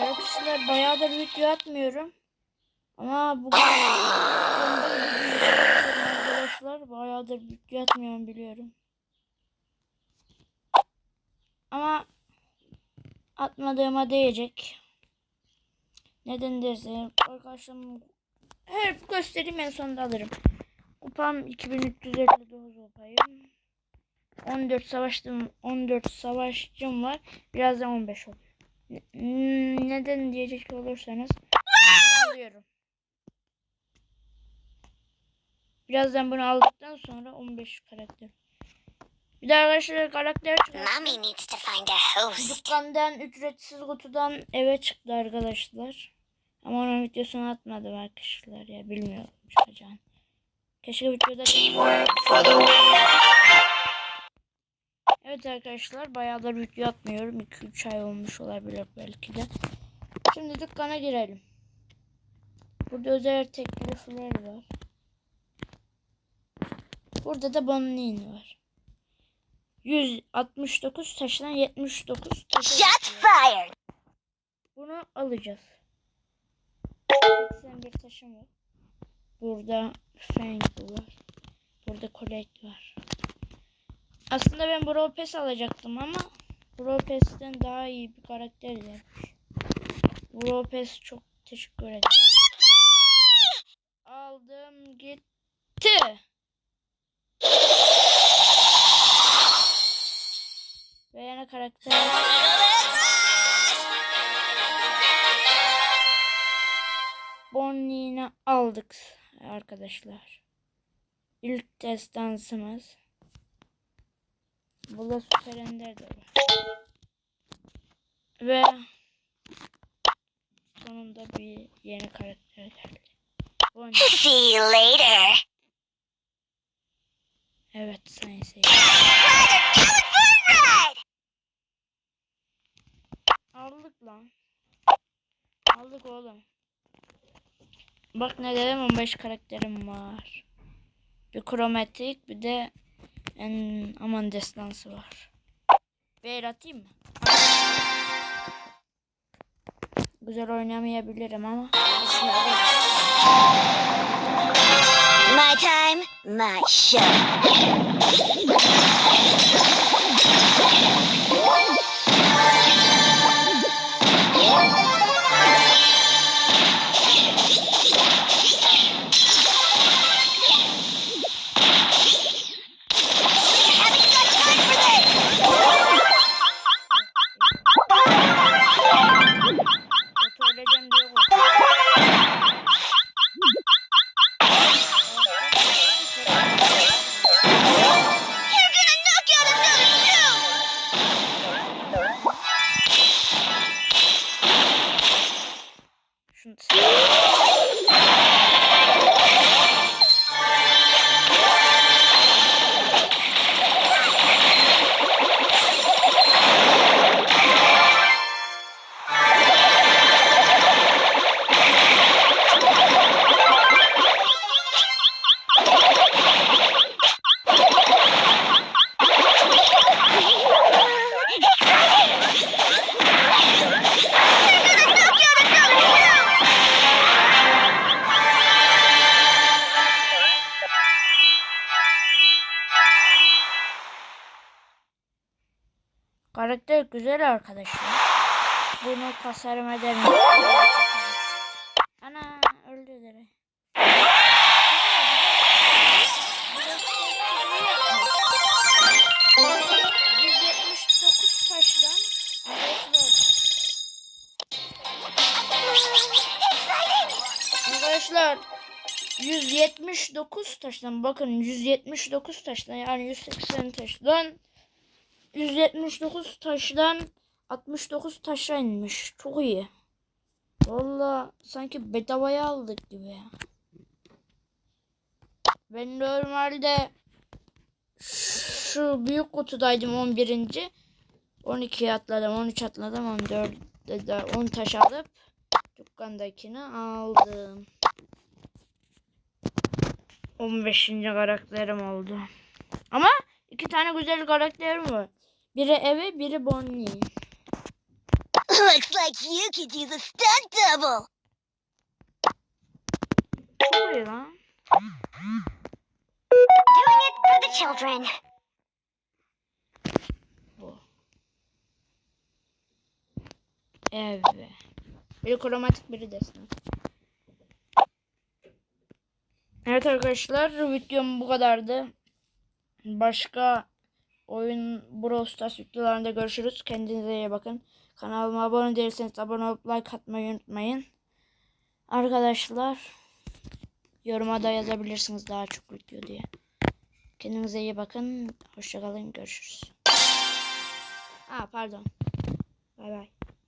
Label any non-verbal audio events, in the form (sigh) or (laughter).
Arkadaşlar bayağıdır video atmıyorum. Ama bugün (laughs) arkadaşlar. Bayağıdır video atmıyorum biliyorum. Ama atmadığıma değecek. Neden derse arkadaşlar her göstereyim en sonunda alırım. Kupam 2359 kupayım. 14 savaştım 14 savaşçım var. Birazdan 15 oluyor. Neden diyecek olursanız alıyorum. Birazdan bunu aldıktan sonra 15 karakter. Bir de arkadaşlar karakter. Mommy needs to find a host. Dükkandan ücretsiz kutudan eve çıktı arkadaşlar. Ama onun videosunu atmadım arkadaşlar ya bilmiyorum çıkacağını. Keşke videoda Evet arkadaşlar bayağıdır video atmıyorum. 2-3 ay olmuş olabilir belki de. Şimdi dükkana girelim. Burada özel teklifler var. Burada da Bonnie'nin var. 169 taştan 79 taşa düşüyor. fired. Bunu alacağız. 81 taşım var. Burada Fang var. Burada Colette var. Aslında ben Brawl Pass alacaktım ama Brawl Pass'ten daha iyi bir karakter gelmiş. Pass çok teşekkür ederim. Aldım gitti. Ve yeni karakter. Bonnie'ni aldık arkadaşlar. İlk destansımız. Burada Süper Ender de var. Ve sonunda bir yeni karakter geldi. Bonnie. See you later. Evet sayın seyirciler. Aldık lan. Aldık oğlum. Bak ne dedim 15 karakterim var. Bir kromatik bir de en aman destansı var. Bir atayım mı? Güzel oynamayabilirim ama. My time, my show. Let's. Karakter güzel arkadaşlar. Bunu tasarım ederim. Ana öldü direkt. %79 taştan arkadaşlar Arkadaşlar 179 taştan bakın 179 taştan yani 180 taştan 179 taştan 69 taşa inmiş. Çok iyi. Valla sanki bedavaya aldık gibi. Ben normalde şu büyük kutudaydım 11. 12 atladım, 13 atladım, 14 de 10 taş alıp dükkandakini aldım. 15. karakterim oldu. Ama iki tane güzel karakterim var. Biri Eve, biri Bonnie. (laughs) Looks like you could use a stunt double. Doing it for the children. Evet. Biri kromatik biri desen. Evet arkadaşlar videom bu kadardı. Başka oyun Brawl Stars videolarında görüşürüz. Kendinize iyi bakın. Kanalıma abone değilseniz abone olup like atmayı unutmayın. Arkadaşlar yoruma da yazabilirsiniz daha çok video diye. Kendinize iyi bakın. Hoşçakalın. Görüşürüz. Aa pardon. Bay bay.